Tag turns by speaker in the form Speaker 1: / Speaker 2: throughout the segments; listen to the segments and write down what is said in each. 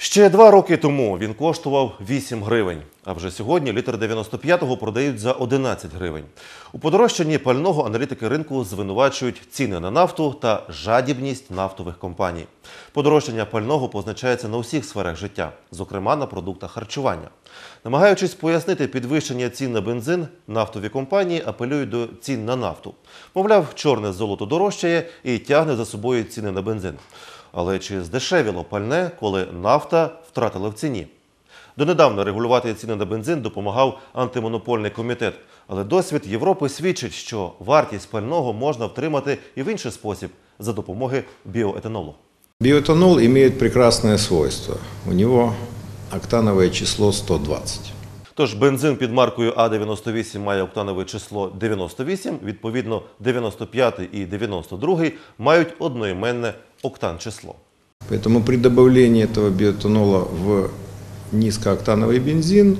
Speaker 1: Ще два роки тому він коштував 8 гривень, а вже сьогодні літр 95-го продають за 11 гривень. У подорожчанні пального аналітики ринку звинувачують ціни на нафту та жадібність нафтових компаній. Подорожчання пального позначається на усіх сферах життя, зокрема на продуктах харчування. Намагаючись пояснити підвищення цін на бензин, нафтові компанії апелюють до цін на нафту. Мовляв, чорне золото дорожчає і тягне за собою ціни на бензин. Але чи здешевіло пальне, коли нафта втратила в ціні? Донедавна регулювати ціни на бензин допомагав антимонопольний комітет. Але досвід Європи свідчить, що вартість пального можна втримати і в інший спосіб за допомоги біоетанолу.
Speaker 2: Биоэтанол имеет прекрасное свойство. У него октановое число 120.
Speaker 1: Тож бензин під маркою А98 має октанове число 98, відповідно 95 і 92 мають одноіменне октан число.
Speaker 2: Поэтому при добавлении этого биоэтанола в низкооктановый бензин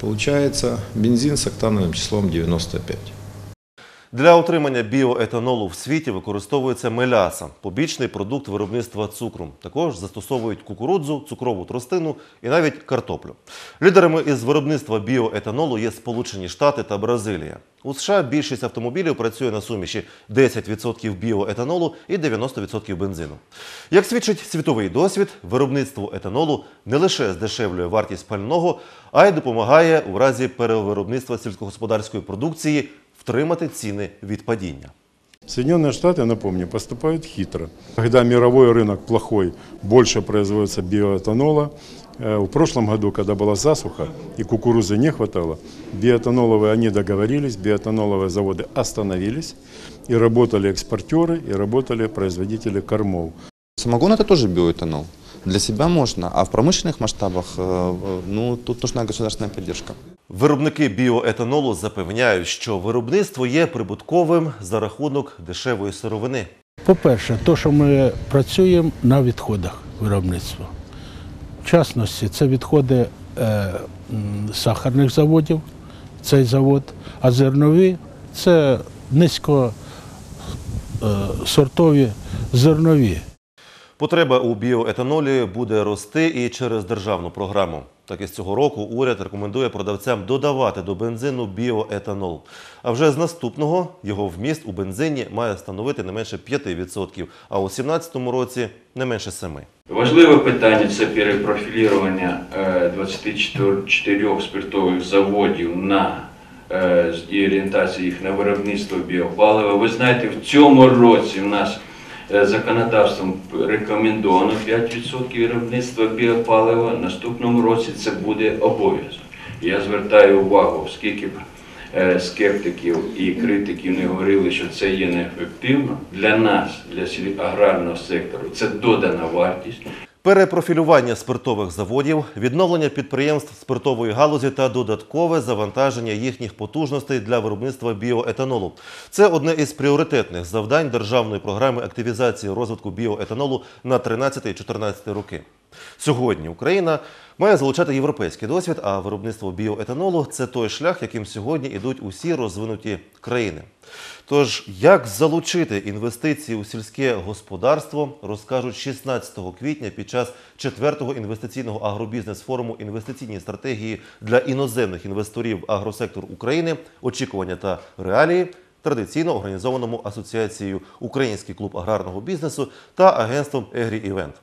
Speaker 2: получается бензин с октановым числом 95.
Speaker 1: Для отримання біоетанолу в світі використовується меляса – побічний продукт виробництва цукру. Також застосовують кукурудзу, цукрову тростину і навіть картоплю. Лідерами із виробництва біоетанолу є Сполучені Штати та Бразилія. У США більшість автомобілів працює на суміші 10% біоетанолу і 90% бензину. Як свідчить світовий досвід, виробництво етанолу не лише здешевлює вартість пального, а й допомагає у разі перевиробництва сільськогосподарської продукції втримати ціни від падіння.
Speaker 3: Соединенные Штаты, напомню, поступают хитро. Когда мировой рынок плохой, больше производится биоэтанола. Э, В прошлом году, когда была засуха и кукурузы не хватало, биоэтаноловые они договорились, биоэтаноловые заводы остановились, и работали экспортеры, и работали производители кормов.
Speaker 4: Самогон это тоже биоэтанол. Для себя можно, а в промышленных масштабах, э, э, ну, тут нужна государственная поддержка.
Speaker 1: Виробники біоетанолу запевняють, що виробництво є прибутковим за рахунок дешевої сировини.
Speaker 5: По-перше, то, що ми працюємо на відходах виробництва. В частності, це відходи е, сахарних заводів, цей завод, а зернові це низькосортові зернові.
Speaker 1: Потреба у біоетанолі буде рости і через державну програму. Так і з цього року уряд рекомендує продавцям додавати до бензину біоетанол. А вже з наступного його вміст у бензині має становити не менше 5%, а у 2017 році не менше 7%.
Speaker 6: Важливе питання це перепрофілірування е, 24 спиртових заводів на е, і орієнтація їх на виробництво біопалива. Ви знаєте, в цьому році в нас е, законодавством рекомендовано 5% виробництва біопалива. Наступному році це буде обов'язок. Я звертаю увагу, оскільки б е, скептиків і критиків не говорили, що це є неефективно. Для нас, для аграрного сектору, це додана вартість.
Speaker 1: Перепрофілювання спиртових заводів, відновлення підприємств спиртової галузі та додаткове завантаження їхніх потужностей для виробництва біоетанолу. Це одне із пріоритетних завдань державної програми активізації розвитку біоетанолу на 13-14 роки. Сьогодні Україна має залучати європейський досвід, а виробництво біоетанолу це той шлях, яким сьогодні йдуть усі розвинуті країни. Тож, як залучити інвестиції у сільське господарство, розкажуть 16 квітня під час 4-го інвестиційного агробізнес-форуму інвестиційні стратегії для іноземних інвесторів агросектор України, очікування та реалії традиційно організованому асоціацією Український клуб аграрного бізнесу та агентством Егрі Івент.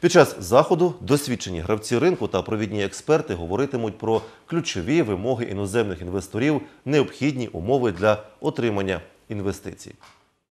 Speaker 1: Під час заходу досвідчені гравці ринку та провідні експерти говоритимуть про ключові вимоги іноземних інвесторів, необхідні умови для отримання інвестицій.